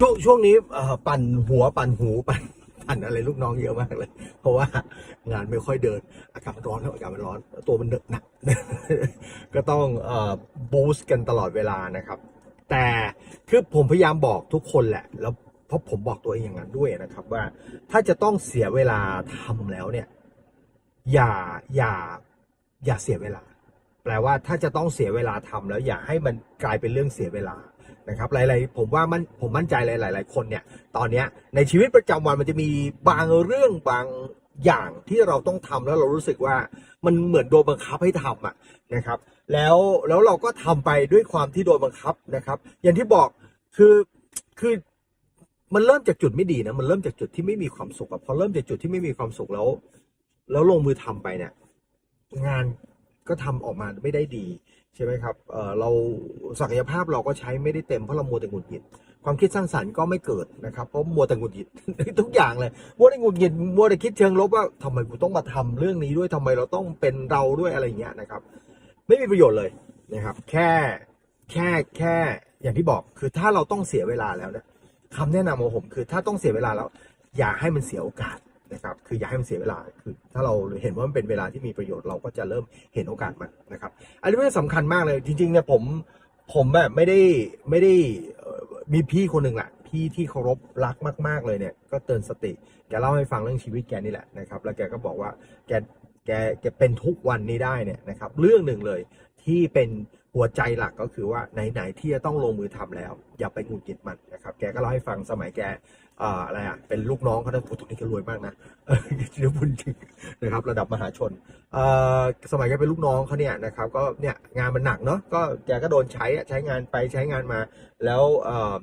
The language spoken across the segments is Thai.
ช่วงช่วงนี้ปั่นหัวปั่นหูปั่นปั่นอะไรลูกน้องเยอะมากเลย เพราะว่างานไม่ค่อยเดิน อากาศมันร้อนอากาศมันร้อน ตัวมันหนักก็ต้องบูสต์กันตลอดเวลานะครับ แต่คือผมพยายามบอกทุกคนแหละ แล้วเพราะผมบอกตัวเองอย่างนั้นด้วยนะครับ ว่าถ้าจะต้องเสียเวลาทำแล้วเนี่ย อย่าอย่าอย่าเสียเวลา แปลว่าถ้าจะต้องเสียเวลาทำแล้วอย่าให้มันกลายเป็นเรื่องเสียเวลา นะครับหลาย ๆ ผมว่ามันผมมั่นใจหลาย ๆ คนเนี่ยตอนเนี้ยในชีวิตประจำวันมันจะมีบางเรื่องบางอย่างที่เราต้องทำแล้วเรารู้สึกว่ามันเหมือนโดนบังคับให้ทำอะนะครับ แล้วแล้วเราก็ทำไปด้วยความที่โดนบังคับนะครับ อย่างที่บอกคือคือมันเริ่มจากจุดไม่ดีนะมันเริ่มจากจุดที่ไม่มีความสุขอะพอเริ่มจากจุดที่ไม่มีความสุขแล้ว แล้วลงมือทำไปเนี่ยงาน ก็ทำออกมาไม่ได้ดีใช่ไหมครับเเราศักยภาพเราก็ใช้ไม่ได้เต็มเพราะเรามัวแต่หงุดหงิดความคิดสร้างสรรค์ก็ไม่เกิดนะครับเพราะมัวแต่หงุดหงิดทุกอย่างเลยมัวแต่หงุดหงิดมัวแต่คิดเชิงลบว่าทำไมกูต้องมาทำเรื่องนี้ด้วยทำไมเราต้องเป็นเราด้วยอะไรเงี้ยนะครับ ไม่มีประโยชน์เลยนะครับ แค่แค่แค่อย่างที่บอกคือถ้าเราต้องเสียเวลาแล้วเนี่ยคำแนะนำของผมคือถ้าต้องเสียเวลาแล้ว อย่าให้มันเสียโอกาส นะครับคืออย่าให้มันเสียเวลาคือ ถ้าเราเห็นว่ามันเป็นเวลาที่มีประโยชน์เราก็จะเริ่มเห็นโอกาสมันนะครับ อันนี้เป็นสำคัญมากเลยจริงๆเนี่ยผมผมแบบไม่ได้ไม่ได้มีพี่คนหนึ่งแหละพี่ที่เคารพรักมากๆเลยเนี่ย ก็เตือนสติ แกเล่าให้ฟังเรื่องชีวิตแกนี่แหละนะครับ แล้วแกก็บอกว่าแกแกแกเป็นทุกวันนี้ได้เนี่ยนะครับ เรื่องหนึ่งเลยที่เป็น หัวใจหลักก็คือว่าไหนๆที่จะต้องลงมือทำแล้ว อย่าไปหงุดหงิดมันนะครับ แกก็เล่าให้ฟังสมัยแกอ่ออะไรอะเป็นลูกน้องเขานะโอ้ตรงนี้แกรวยมากนะเออเดี๋ยวพูดจริงนะครับ ระดับมหาชนเอ่อสมัยแกเป็นลูกน้องเขาเนี่ยนะครับ ก็เนี่ยงานมันหนักเนาะก็แกก็โดนใช้ใช้งานไปใช้งานมา แล้วเอ่อ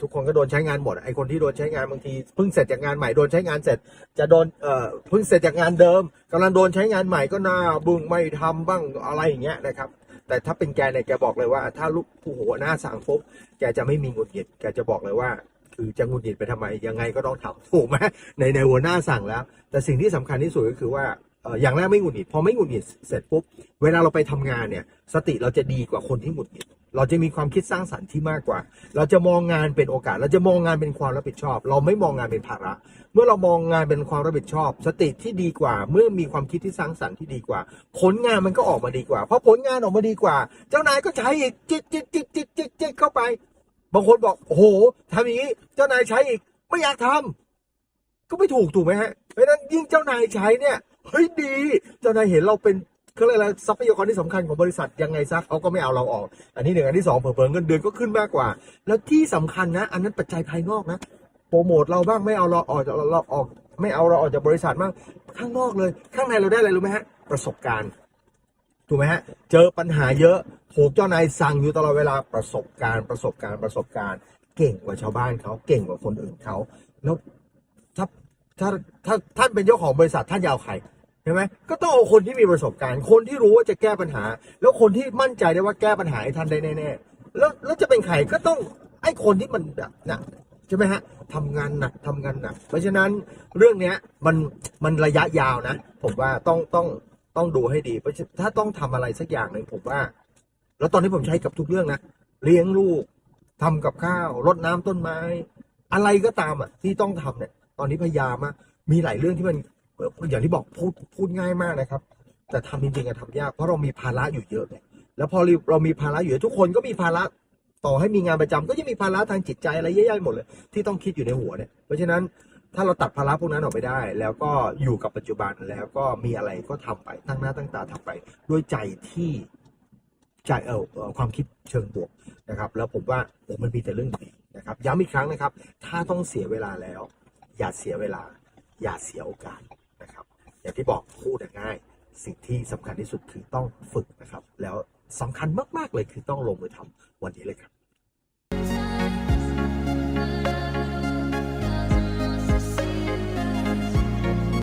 ทุกคนก็โดนใช้งานหมดไอคนที่โดนใช้งานบางทีเพิ่งเสร็จจากงานใหม่โดนใช้งานเสร็จ จะโดนเอ่อเพิ่งเสร็จจากงานเดิมกำลังโดนใช้งานใหม่ก็หน้าบึ้งไม่ทำบ้างอะไรอย่างเงี้ยนะครับ แต่ถ้าเป็นแกเนี่ยแกบอกเลยว่า ถ้าลูกผู้หัวหน้าสั่งปุ๊บแกจะไม่มีหงุดหงิดแกจะบอกเลยว่า คือจะหงุดหงิดไปทำไมยังไงก็ต้องทำถูกไหมในในหัวหน้าสั่งแล้ว แต่สิ่งที่สำคัญที่สุดก็คือว่าอย่างแรกไม่หงุดหงิดพอไม่หงุดหงิดเสร็จปุ๊บเวลาเราไปทำงานเนี่ย สติเราจะดีกว่าคนที่หงุดหงิด เราจะมีความคิดสร้างสรรค์ที่มากกว่า เราจะมองงานเป็นโอกาส เราจะมองงานเป็นความรับผิดชอบ เราไม่มองงานเป็นภาระ เมื่อเรามองงานเป็นความรับผิดชอบ สติที่ดีกว่า เมื่อมีความคิดที่สร้างสรรค์ที่ดีกว่า ผลงานมันก็ออกมาดีกว่า เพราะผลงานออกมาดีกว่า เจ้านายก็ใช้อีกจิกจิกจิกจิกจิกจิกเข้าไป บางคนบอกโอ้โหทำอย่างนี้ เจ้านายใช้อีก ไม่อยากทำก็ไม่ถูกถูกไหมฮะเพราะนั้นยิ่งเจ้านายใช้เนี่ยเฮ้ยดี เจ้านายเห็นเราเป็น เขาเรียกอะไรทรัพยากรที่สำคัญของบริษัทยังไงซะเขาก็ไม่เอาเราออก อันที่หนึ่งอันที่สองเผลอๆเงินเดือนก็ขึ้นมากกว่า แล้วที่สำคัญนะ อันนั้นปัจจัยภายนอกนะโปรโมทเราบ้างไม่เอาเราออกจากเราออก ไม่เอาเราออกจากบริษัทบ้างข้างนอกเลย ข้างในเราได้อะไรรู้ไหมฮะประสบการณ์ถูกไหมฮะ เจอปัญหาเยอะถูกเจ้านายสั่งอยู่ตลอดเวลาประสบการณ์ประสบการณ์ประสบการณ์ เก่งกว่าชาวบ้านเขาเก่งกว่าคนอื่นเขาแล้วถ้าถ้าถ้าท่านเป็นเจ้าของบริษัทท่านยาวใคร ช่ไหมก็ต้องเอาคนที่มีประสบการณ์ คนที่รู้ว่าจะแก้ปัญหา แล้วคนที่มั่นใจได้ว่าแก้ปัญหาให้ท่านได้แน่ๆแล้วแล้วจะเป็นใครก็ต้องไอ้คนที่มันแบบน่ะใช่ไหมฮะทำงานหนักทำงานหนัก เพราะฉะนั้นเรื่องเนี้ยมันมันระยะยาวนะ ผมว่าต้องต้องต้องดูให้ดีเพราะถ้าต้องทำอะไรสักอย่างหนึ่งผมว่า แล้วตอนนี้ผมใช้กับทุกเรื่องนะเลี้ยงลูกทำกับข้าวรดน้ำต้นไม้ อะไรก็ตามอะที่ต้องทำเนี่ย ตอนนี้พยายามมีหลายเรื่องที่มัน อ่ออย่างที่บอกพูดพูดง่ายมากนะครับ แต่ทำจริงๆอะทำยากเพราะเรามีภาระอยู่เยอะไงแล้วพอเรามีภาระอยู่ทุกคนก็มีภาระต่อให้มีงานประจำก็ยังมีภาระทางจิตใจอะไรเยอะแยะหมดเลย ที่ต้องคิดอยู่ในหัวเนี่ยเพราะฉะนั้นถ้าเราตัดภาระพวกนั้นออกไปได้ แล้วก็อยู่กับปัจจุบันแล้วก็มีอะไรก็ทำไปตั้งหน้าตั้งตาทำไป ด้วยใจที่ใจเออความคิดเชิงบวกนะครับ แล้วผมว่าโอ้มันมีแต่เรื่องดีนะครับย้ำอีกครั้งนะครับ ถ้าต้องเสียเวลาแล้ว อย่าเสียเวลา อย่าเสียโอกาส อย่างที่บอกพูดง่าย สิ่งที่สำคัญที่สุดคือต้องฝึกนะครับ แล้วสำคัญมากๆเลยคือต้องลงมือทำวันนี้เลยครับ